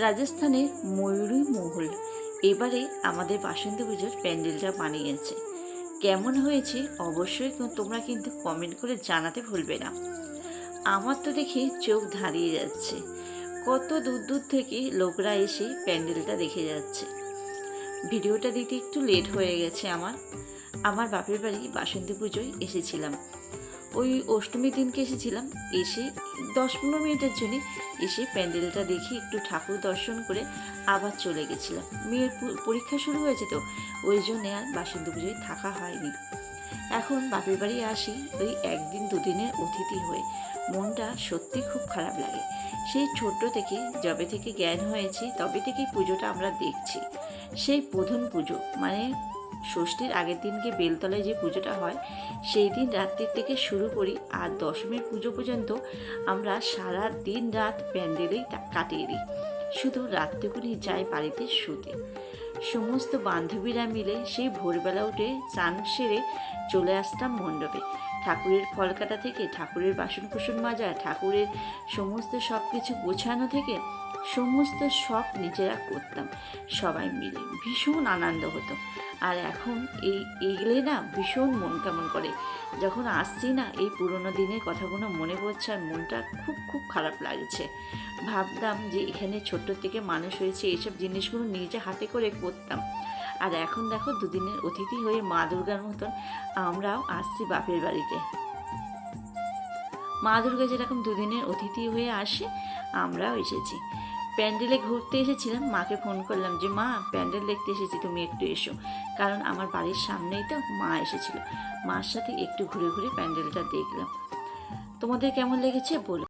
রাজস্থানের ময়ূরী মহল। এবারে আমাদের বাসন্তী পুজোর প্যান্ডেলটা বানিয়েছে। কেমন হয়েছে অবশ্যই তোমরা কিন্তু কমেন্ট করে জানাতে ভুলবে না। আমার তো দেখে চোখ ধারিয়ে যাচ্ছে। কত দূর দূর থেকে লোকরা এসে প্যান্ডেলটা দেখে যাচ্ছে। ভিডিওটা দিতে একটু লেট হয়ে গেছে আমার। আমার বাপের বাড়ি বাসন্তী পুজোয় এসেছিলাম। ওই অষ্টমীর দিনকে এসেছিলাম। এসে দশ পনেরো মিনিটের জন্য এসে প্যান্ডেলটা দেখে একটু ঠাকুর দর্শন করে আবার চলে গেছিলাম। মেয়ের পরীক্ষা শুরু হয়েছে তো, ওই জন্যে আর বাসন্তী পুজোয় থাকা হয়নি। এখন বাপের বাড়ি আসি ওই একদিন দুদিনের অতিথি হয়ে। মনটা সত্যি খুব খারাপ লাগে। সেই ছোট্ট থেকে যবে থেকে জ্ঞান হয়েছে, তবে থেকেই পুজোটা আমরা দেখছি। সেই প্রধান পুজো মানে ষষ্ঠীর আগের দিনকে বেলতলায় যে পুজোটা হয়, সেই দিন রাত্রির থেকে শুরু করি আর দশমীর পুজো পর্যন্ত আমরা সারা দিন রাত প্যান্ডেলেই কাটিয়ে দিই। শুধু রাত্রিকুনি যাই বাড়িতে শুতে। সমস্ত বান্ধবীরা মিলে সেই ভোরবেলা উঠে চান সেরে চলে আসতাম মণ্ডপে। ঠাকুরের ফল কাটা থেকে ঠাকুরের বাসন কুসন মাজা, ঠাকুরের সমস্ত সব কিছু গোছানো থেকে সমস্ত সব নিজেরা করতাম। সবাই মিলে ভীষণ আনন্দ হতো। আর এখন এই এগলে না ভীষণ মন কেমন করে। যখন আসছি না এই পুরোনো দিনের কথাগুলো মনে পড়ছে আর মনটা খুব খুব খারাপ লাগছে। ভাবতাম যে এখানে ছোট্ট থেকে মানুষ হয়েছে এইসব জিনিসগুলো নিজে হাতে করে করতাম। আর এখন দেখো দুদিনের অতিথি হয়ে মা দুর্গার মতন আমরাও আসছি বাপের বাড়িতে। মা দুর্গা যেরকম দুদিনের অতিথি হয়ে আসে, আমরাও এসেছি। প্যান্ডেলে ঘুরতে এসেছিলাম, মাকে ফোন করলাম যে, মা, প্যান্ডেল দেখতে এসেছি, তুমি একটু এসো। কারণ আমার বাড়ির সামনেই তো মা এসেছিল। মার সাথে একটু ঘুরে ঘুরে প্যান্ডেলটা দেখলাম। তোমাদের কেমন লেগেছে বলো।